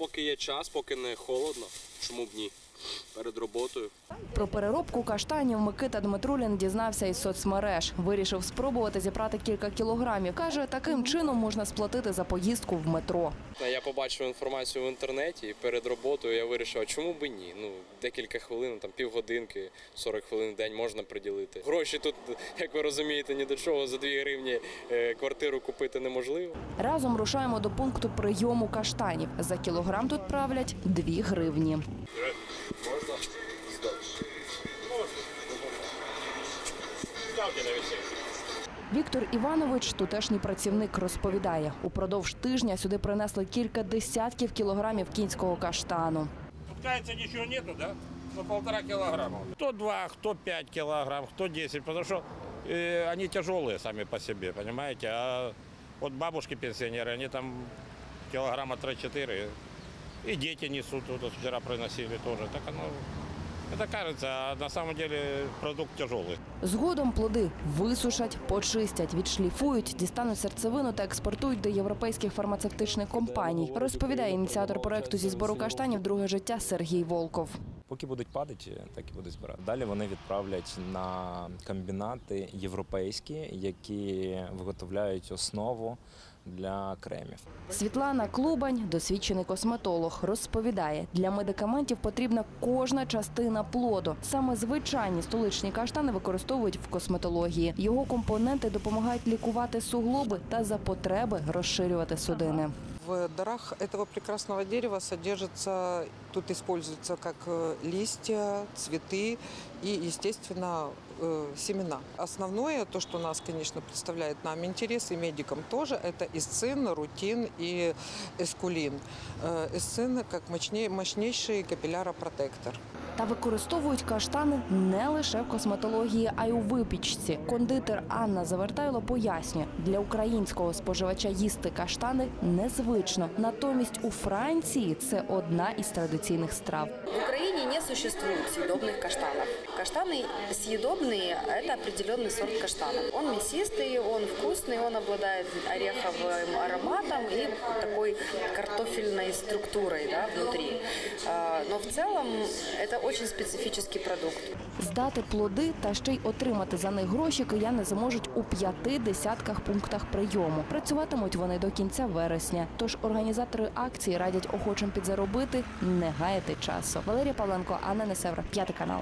Поки є час, поки не холодно, чому б ні? Перед роботою. Про переробку каштанів Микита Дмитрулін дізнався із соцмереж. Вирішив спробувати зібрати кілька кілограмів. Каже, таким чином можна сплатити за поїздку в метро. Я побачив інформацію в інтернеті і перед роботою я вирішив, а чому б і ні? Ну, декілька хвилин, там півгодинки, 40 хвилин в день можна приділити. Гроші тут, як ви розумієте, ні до чого. За 2 гривні е, квартиру купити неможливо. Разом рушаємо до пункту прийому каштанів. За кілограм тут правлять 2 гривні. Можна? Віктор Іванович, тутешній працівник, розповідає, упродовж тижня сюди принесли кілька десятків кілограмів кінського каштану. Тут, кажется, ничего нету, да? Ну, полтора килограмма. Кто два, кто пять килограмм, кто десять, потому что э, они тяжелые сами по себе, понимаете? А вот бабушки пенсионеры, они там килограмма 3-4. И дети несут, вот вчера приносили тоже. Так оно, это кажется, а на самом деле продукт тяжелый. Згодом плоди висушать, почистять, відшліфують, дістануть серцевину та експортують до європейських фармацевтичних компаній. Розповідає ініціатор проекту зі збору каштанів Друге життя Сергій Волков. Поки будуть падати, так і будуть збирати. Далі вони відправлять на комбінати європейські, які виготовляють основу для кремів. Світлана Клубань, досвідчений косметолог, розповідає, для медикаментів потрібна кожна частина плоду. Саме звичайні столичні каштани використовують в косметології. Його компоненти допомагають лікувати суглоби та за потреби розширювати судини. В дарах этого прекрасного дерева содержится, тут используются как э, листья, цветы и, естественно, э, семена. Основное, то, что нас, конечно, представляет нам интерес и медикам тоже, это эсцин, рутин и эскулин. Э, Эсцин как мощней- мощнейший капилляропротектор. Та використовують каштани не лише в косметології, а й у випічці. Кондитер Анна Завертайло пояснює, для українського споживача їсти каштани незвично. Натомість у Франції це одна із традиційних страв. В Украине не существует съедобных каштанов. Каштаны съедобные – это определенный сорт каштана. Он мясистый, он вкусный, он обладает ореховым ароматом и такой картофельной структурой да, внутри. А, Но в целом это очень специфический продукт. Здати плоди та ще й отримати за них гроші кияни зможуть у п'яти десятках пунктах прийому. Працюватимуть вони до кінця вересня. Тож організатори акції радять охочим підзаробити не гаяти часу. Валерія Павленко, Анна Несевра, п'ятий канал.